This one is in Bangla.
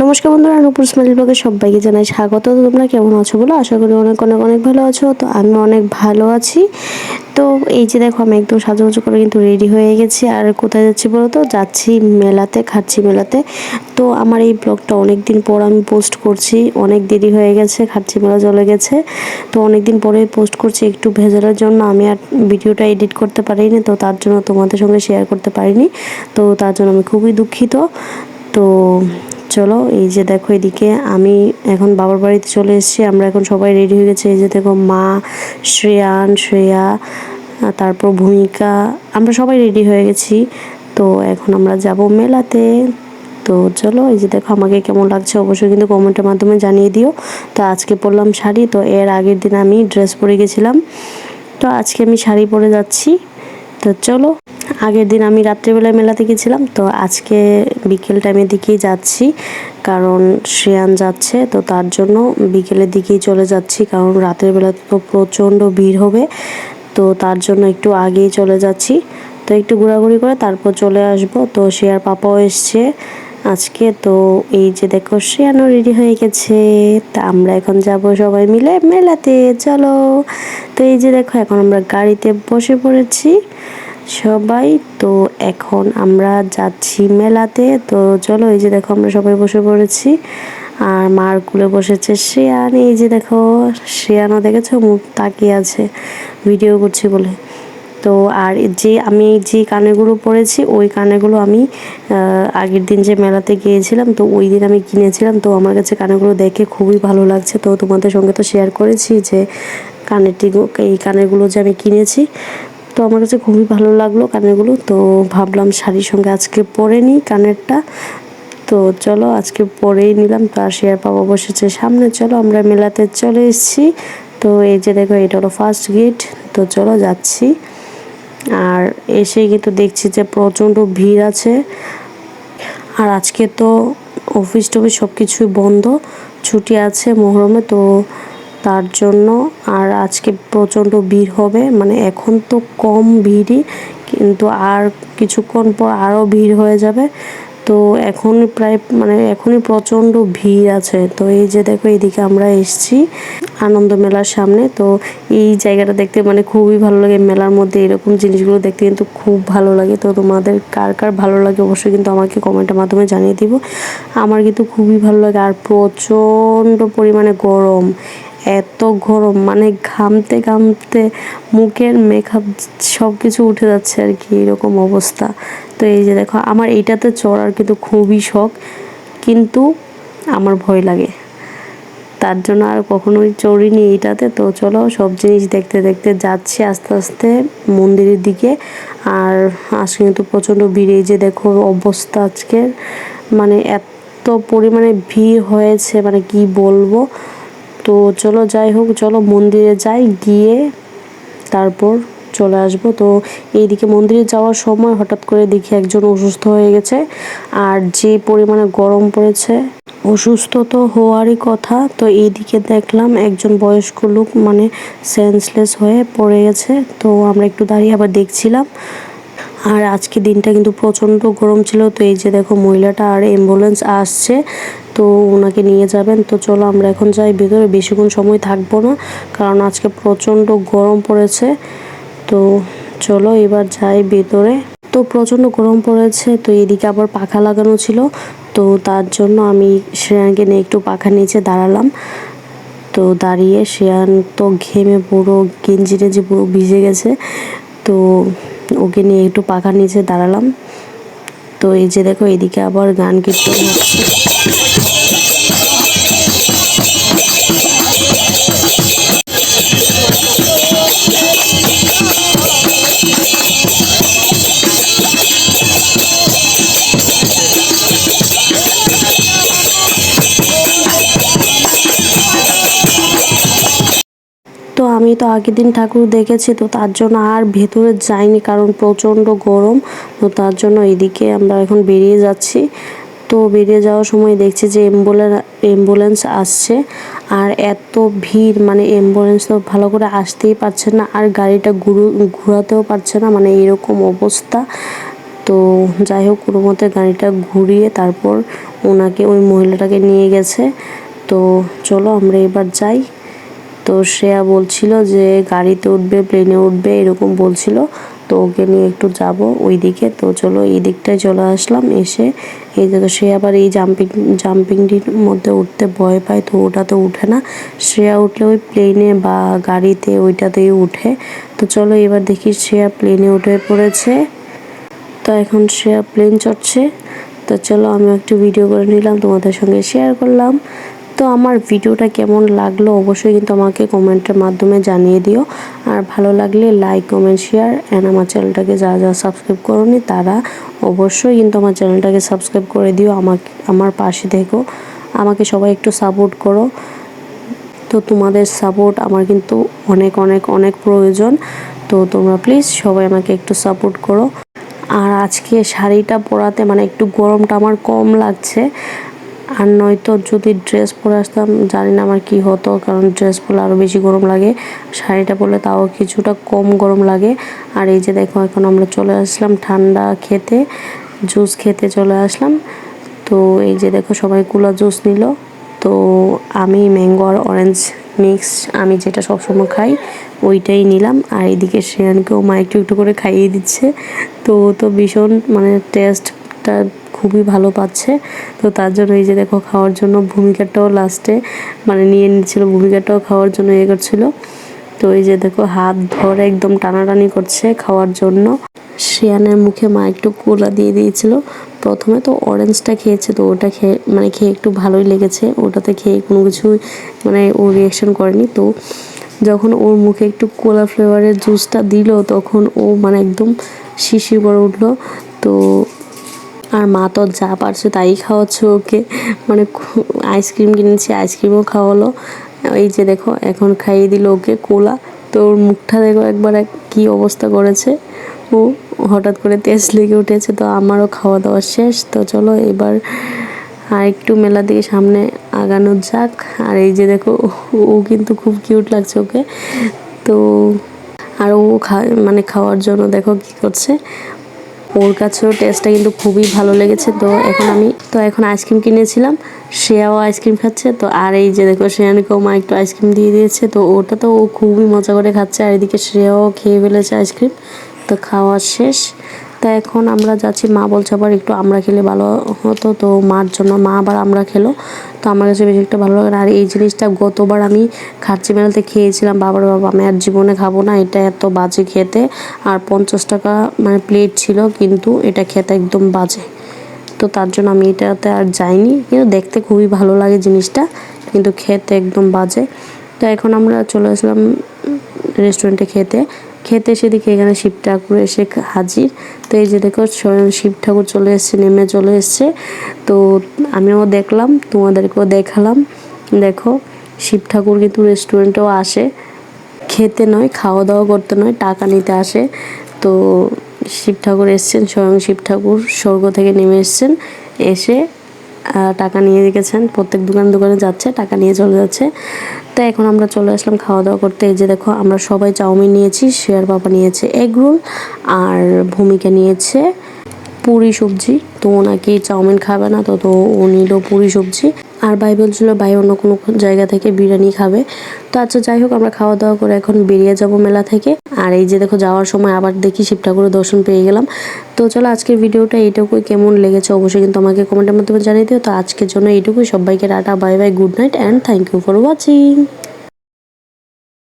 নমস্কার বন্ধুরা নুপুর স্মাইল ব্লগে সবাইকে জানাই স্বাগত। তোমরা কেমন আছো বলো? আশা করি অনেক অনেক অনেক ভালো আছো। তো আমি অনেক ভালো আছি। তো এই যে দেখো, আমি একদম সাজুগুজু করে কিন্তু রেডি হয়ে গেছি। আর কোথায় যাচ্ছি বলো তো? যাচ্ছি মেলাতে খাচ্ছি মেলাতে। তো আমার এই ব্লগটা অনেক দিন পর আমি পোস্ট করছি। অনেক দেরি হয়ে গেছে খাচ্ছি মেলা চলে গেছে। তো অনেক দিন পরে পোস্ট করছি একটু ভেজালের জন্য। আমি আর ভিডিওটা এডিট করতে পারিনি, তো তার জন্য তোমাদের সঙ্গে শেয়ার করতে পারিনি। তো তার জন্য আমি খুবই দুঃখিত। তো চলো, এই যে দেখো এদিকে আমি এখন বাবার বাড়িতে চলে এসেছি, আমরা এখন সবাই রেডি হয়ে গেছি, এই যে দেখো মা, শ্রেয়ান, শ্রেয়া, তারপর ভূমিকা, আমরা সবাই রেডি হয়ে গেছি। তো এখন আমরা যাব মেলাতে। তো চলো, এই যে দেখো আমাকে কেমন লাগছে অবশ্যই কিন্তু কমেন্টের মাধ্যমে জানিয়ে দিও। তো আজকে পরলাম শাড়ি, তো এর আগের দিন আমি ড্রেস পরে গেছিলাম। তো আজকে আমি শাড়ি পরে যাচ্ছি। তো চলো। আগের দিন আমি রাত্রিবেলায় মেলাতে গেছিলাম তো আজকে বিকেল টাইমের দিকেই যাচ্ছি। কারণ শ্রেয়ান যাচ্ছে, তো তার জন্য বিকেলের দিকেই চলে যাচ্ছি। কারণ রাতের বেলা তো প্রচণ্ড ভিড় হবে, তো তার জন্য একটু আগেই চলে যাচ্ছি। তো একটু ঘোরাঘুরি করে তারপর চলে আসব। তো শ্রেয়ার পাপাও এসছে আজকে, তো এই যে দেখো শ্রেয়ানও রেডি হয়ে গেছে। তা আমরা এখন যাব সবাই মিলে মেলাতে, চলো। তো এই যে দেখো, এখন আমরা গাড়িতে বসে পড়েছি। সবাই। তো এখন আমরা যাচ্ছি মেলাতে। তো চলো, এই যে দেখো, আমরা সবাই বসে পড়েছি। আর মার কুলে বসেছে শ্রেয়ান। এই যে দেখো, শ্রেয়ানও দেখেছ, মুখ তাকিয়ে আছে। ভিডিও করছি বলে। তো আর যে আমি যে কানেগুলো পরেছি, ওই কানেগুলো আমি আগের দিন যে মেলাতে গিয়েছিলাম, তো ওই দিন আমি কিনেছিলাম। তো আমার কাছে কানেগুলো দেখে খুবই ভালো লাগছে। তো তোমাদের সঙ্গে তো শেয়ার করেছি যে কানেরটি এই কানেরগুলো যে আমি কিনেছি তো আমার কাছে খুবই ভালো লাগল কানেরগুলো তো ভাবলাম শাড়ির সঙ্গে আজকে পরে নিই কানেরটা। তো চলো আজকে পরেই নিলাম, তো আর শেয়ার পাবো বসেছে সামনে। চলো আমরা মেলাতে চলে এসেছি। তো এই যে দেখো, এটা হলো ফার্স্ট গেট তো চলো যাচ্ছি। আর এসে কিন্তু দেখছি যে প্রচণ্ড ভিড় আছে। আর আজকে তো অফিস টফিস সব কিছুই বন্ধ। ছুটি আছে মহরমে, তো তার জন্য। আর আজকে প্রচণ্ড ভিড় হবে মানে এখন তো কম ভিড়ই, কিন্তু আর কিছুক্ষণ পর আরও ভিড় হয়ে যাবে। তো এখন প্রায় মানে এখনই প্রচণ্ড ভিড় আছে। তো এই যে দেখো, এইদিকে আমরা এসছি আনন্দ মেলার সামনে। তো এই জায়গাটা দেখতে মানে খুবই ভালো লাগে। মেলার মধ্যে এরকম জিনিসগুলো দেখতে কিন্তু খুব ভালো লাগে। তো তোমাদের কার কার ভালো লাগে অবশ্যই কিন্তু আমাকে কমেন্টের মাধ্যমে জানিয়ে দিব। আমার কিন্তু খুবই ভালো লাগে। আর প্রচণ্ড পরিমাণে গরম। এত গরম মানে ঘামতে ঘামতে মুখের মেকআপ সব কিছু উঠে যাচ্ছে আর কি, এরকম অবস্থা। তো এই যে দেখো, আমার এইটাতে চড়ার কিন্তু খুবই শখ, কিন্তু আমার ভয় লাগে। তার জন্য আর কখনোই চড়িনি এইটাতে। তো চলো, সব জিনিস দেখতে দেখতে যাচ্ছি আস্তে আস্তে মন্দিরের দিকে। আর আজকে কিন্তু প্রচণ্ড ভিড়, এই যে দেখো অবস্থা আজকের। মানে এত পরিমাণে ভিড় হয়েছে মানে কি বলব? তো চলো যাই হোক, চলো মন্দিরে যাই, গিয়ে তারপর চলে আসব। তো এইদিকে মন্দিরে যাওয়ার সময় হঠাৎ করে দেখি একজন অসুস্থ হয়ে গেছে, আর যে পরিমাণে গরম পড়েছে, অসুস্থ তো হওয়ারই কথা। তো এইদিকে দেখলাম একজন বয়স্ক লোক মানে সেন্সলেস হয়ে পড়ে গেছে। তো আমরা একটু দাঁড়িয়ে আবার দেখছিলাম। আর আজকে দিনটা কিন্তু প্রচণ্ড গরম ছিল। তো এই যে দেখো মহিলাটা আর অ্যাম্বুলেন্স আসছে। তো ওনাকে নিয়ে যাবেন। তো চলো আমরা এখন যাই ভেতরে, বেশিক্ষণ সময় থাকব না, কারণ আজকে প্রচণ্ড গরম পড়েছে। তো চলো এবার যাই ভেতরে। তো প্রচণ্ড গরম পড়েছে, তো এদিকে আবার পাখা লাগানো ছিল। তো তার জন্য আমি শ্রেয়ানকে নিয়ে একটু পাখা নিচে দাঁড়ালাম। তো দাঁড়িয়ে শ্রেয়ান তো ঘেমে পুরো গেঞ্জি টেঞ্জি পুরো ভিজে গেছে, তো ওকে নিয়ে একটু পাখার নিচে দাঁড়ালাম। তো এই যে দেখো, এদিকে আবার গান কীর্তন হচ্ছে। আমি তো আগের দিন ঠাকুর দেখেছি, তো তার জন্য আর ভেতরে যাইনি কারণ প্রচণ্ড গরম। তো তার জন্য এদিকে আমরা এখন বেরিয়ে যাচ্ছি। তো বেরিয়ে যাওয়ার সময় দেখছি যে অ্যাম্বুলেন্স অ্যাম্বুলেন্স আসছে। আর এত ভিড় মানে অ্যাম্বুলেন্স তো ভালো করে আসতেই পারছে না, আর গাড়িটা ঘুরু, ঘোরাতেও পারছে না মানে এরকম অবস্থা। তো যাই হোক, কোনো মতে গাড়িটা ঘুরিয়ে তারপর ওনাকে, ওই মহিলাটাকে নিয়ে গেছে। তো চলো আমরা এবার যাই। তো শ্রেয়া বলছিল যে, গাড়িতে উঠবে প্লেনে উঠবে, এরকম বলছিল। তো ওকে নিয়ে একটু যাব ওই দিকে তো চলো এই দিকটায় চলে আসলাম। এসে এই দেখো সে আবার এই জাম্পিং জাম্পিংটির মধ্যে উঠতে ভয় পায়, তো ওটা তো উঠে না। শ্রেয়া উঠলে ওই প্লেনে বা গাড়িতে ওইটাতেই উঠে। তো চলো এবার দেখি শ্রেয়া প্লেনে উঠে পড়েছে। তো এখন শ্রেয়া প্লেন চড়ছে। তো চলো আমি একটু ভিডিও করে নিলাম, তোমাদের সঙ্গে শেয়ার করলাম। তো আমার ভিডিওটা কেমন লাগল অবশ্যই কিন্তু আমাকে কমেন্টের মাধ্যমে জানিয়ে দিও। আর ভালো লাগলে লাইক কমেন্ট শেয়ার অ্যান্ড আমার চ্যানেলটাকে যারা যারা সাবস্ক্রাইব করোনি তারা অবশ্যই কিন্তু আমার চ্যানেলটাকে সাবস্ক্রাইব করে দিও আমাকে, আমার পাশে থেকো। আমাকে সবাই একটু সাপোর্ট করো। তো তোমাদের সাপোর্ট আমার কিন্তু অনেক অনেক অনেক প্রয়োজন। তো তোমরা প্লিজ সবাই আমাকে একটু সাপোর্ট করো। আর আজকে শাড়িটা পরাতে মানে একটু গরমটা আমার কম লাগছে। আর নয়তো যদি ড্রেস পরে আসতাম, জানি না আমার কি হতো, কারণ ড্রেস পরলে আরও বেশি গরম লাগে। শাড়িটা পরলে তাও কিছুটা কম গরম লাগে। আর এই যে দেখো, এখন আমরা চলে আসলাম ঠান্ডা খেতে, জুস খেতে চলে আসলাম। তো এই যে দেখো, সবাই কুলা জুস নিল। তো আমি ম্যাঙ্গো আর অরেঞ্জ মিক্স, আমি যেটা সবসময় খাই, ওইটাই নিলাম। আর এদিকে শ্রেয়ানকেও মা একটু একটু করে খাইয়ে দিচ্ছে। তো তো ভীষণ মানে টেস্টটা খুবই ভালো পাচ্ছে। তো তার জন্য এই যে দেখো খাওয়ার জন্য ভূমিকাটাও লাস্টে মানে নিয়ে নিচ্ছিল, ভূমিকাটাও খাওয়ার জন্য ইয়ে করছিল। তো এই যে দেখো হাত ধরে একদম টানাটানি করছে খাওয়ার জন্য। শিয়ানের মুখে মা একটু কোলা দিয়ে দিয়েছিল। প্রথমে তো অরেঞ্জটা খেয়েছে, তো ওটা খেয়ে মানে খেয়ে একটু ভালোই লেগেছে। ওটাতে খেয়ে কোনো কিছু মানে ও রিয়াকশন করেনি। তো যখন ওর মুখে একটু কোলা ফ্লেভারের জুসটা দিল, তখন ও মানে একদম শিশির করে উঠল। তো আর মা তো যা পারছে তাই খাওয়াচ্ছে ওকে। মানে আইসক্রিম কিনেছি আইসক্রিমও খাওয়ালো। এই যে দেখো, এখন খাইয়ে দিল ওকে কোলা। তো ওর মুখটা দেখো একবার এক, কী অবস্থা করেছে। ও হঠাৎ করে তেজ লেগে উঠেছে, তো আমারও খাওয়া দাওয়া শেষ। তো চলো এবার আর একটু মেলা দিকে সামনে আগানো যাক। আর এই যে দেখো, ও কিন্তু খুব কিউট লাগছে ওকে। তো আর ও খা মানে খাওয়ার জন্য দেখো কি করছে। ওর কাছেও টেস্টটা কিন্তু খুবই ভালো লেগেছে। তো এখন আমি, তো এখন আইসক্রিম কিনেছিলাম, শ্রেয়াও আইসক্রিম খাচ্ছে, তো আর এই যে দেখো, শ্রেয়ানিকেও মা একটু আইসক্রিম দিয়ে দিয়েছে, তো ওটা তো ও খুবই মজা করে খাচ্ছে, আর এদিকে শ্রেয়াও খেয়ে ফেলেছে আইসক্রিম তো খাওয়া শেষ। তা এখন আমরা যাচ্ছি, মা বলছে আবার একটু আমরা খেলে ভালো হতো। তো মার জন্য মা আবার আমরা খেলো। তো আমার কাছে বেশি একটা ভালো লাগে না। আর এই জিনিসটা গতবার আমি খার্চি মেলাতে খেয়েছিলাম। বাবার বাবা, আমি আর জীবনে খাব না। এটা এত বাজে খেতে। আর পঞ্চাশ টাকা মানে প্লেট ছিল, কিন্তু এটা খেতে একদম বাজে। তো তার জন্য আমি এটাতে আর যাইনি। কিন্তু দেখতে খুবই ভালো লাগে জিনিসটা। কিন্তু খেতে একদম বাজে। তো এখন আমরা চলে আসলাম রেস্টুরেন্টে খেতে। খেতে এসে দেখি এখানে শিব ঠাকুর এসে হাজির। তো এই যে দেখো, স্বয়ং শিব ঠাকুর চলে এসছে, নেমে চলে এসছে। তো আমিও দেখলাম, তোমাদেরকেও দেখালাম। দেখো, শিব ঠাকুর কিন্তু রেস্টুরেন্টেও আসে। খেতে নয় খাওয়া দাওয়া করতে নয়, টাকা নিতে আসে। তো শিব ঠাকুর এসছেন, স্বয়ং শিব ঠাকুর স্বর্গ থেকে নেমে এসছেন। এসে টাকা নিয়ে গেছেন, প্রত্যেক দোকান দোকানে যাচ্ছে, টাকা নিয়ে চলে যাচ্ছে। তো এখন আমরা চলে আসলাম খাওয়া দাওয়া করতে। এই যে দেখো, আমরা সবাই চাউমিন নিয়েছি, শেয়ার বাবা নিয়েছে এগ রোল আর ভূমিকা নিয়েছে পুরি সবজি। তো ওনাকে চাউমিন খাবে না, তো তো ও নিল পুরি সবজি। আর ভাই বলছিল ভাই অন্য কোনো জায়গা থেকে বিরিয়ানি খাবে। তো আচ্ছা যাই হোক, আমরা খাওয়া দাওয়া করে এখন বেরিয়ে যাব মেলা থেকে। আর এই যে দেখো, যাওয়ার সময় আবার দেখি শিব ঠাকুরের দর্শন পেয়ে গেলাম। তো চলো, আজকের ভিডিওটা এইটুকুই। কেমন লেগেছে অবশ্যই কিন্তু আমাকে কমেন্টের মাধ্যমে জানিয়ে দিও। তো আজকের জন্য এইটুকুই। সবাইকে tata, bye bye, good night and thank you for watching